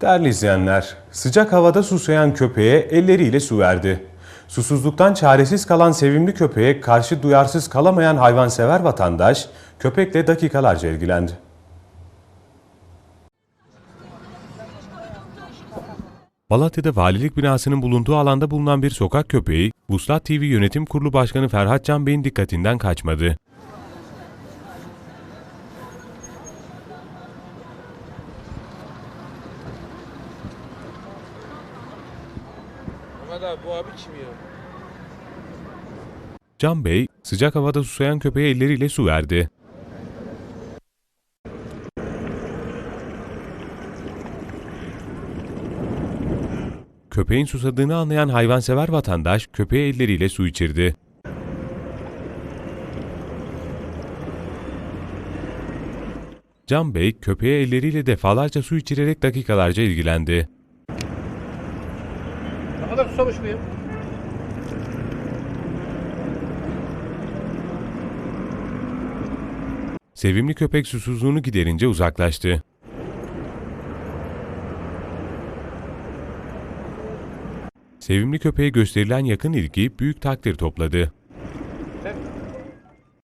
Değerli izleyenler, sıcak havada susayan köpeğe elleriyle su verdi. Susuzluktan çaresiz kalan sevimli köpeğe karşı duyarsız kalamayan hayvansever vatandaş köpekle dakikalarca ilgilendi. Malatya'da valilik binasının bulunduğu alanda bulunan bir sokak köpeği, Vuslat TV Yönetim Kurulu Başkanı Ferhat Can Bey'in dikkatinden kaçmadı. Abi bu abi kim ya? Can Bey, sıcak havada susayan köpeğe elleriyle su verdi. Köpeğin susadığını anlayan hayvansever vatandaş köpeğe elleriyle su içirdi. Can Bey, köpeğe elleriyle defalarca su içirerek dakikalarca ilgilendi. Kadar susamış bu? Sevimli köpek susuzluğunu giderince uzaklaştı. Sevimli köpeğe gösterilen yakın ilgi büyük takdir topladı.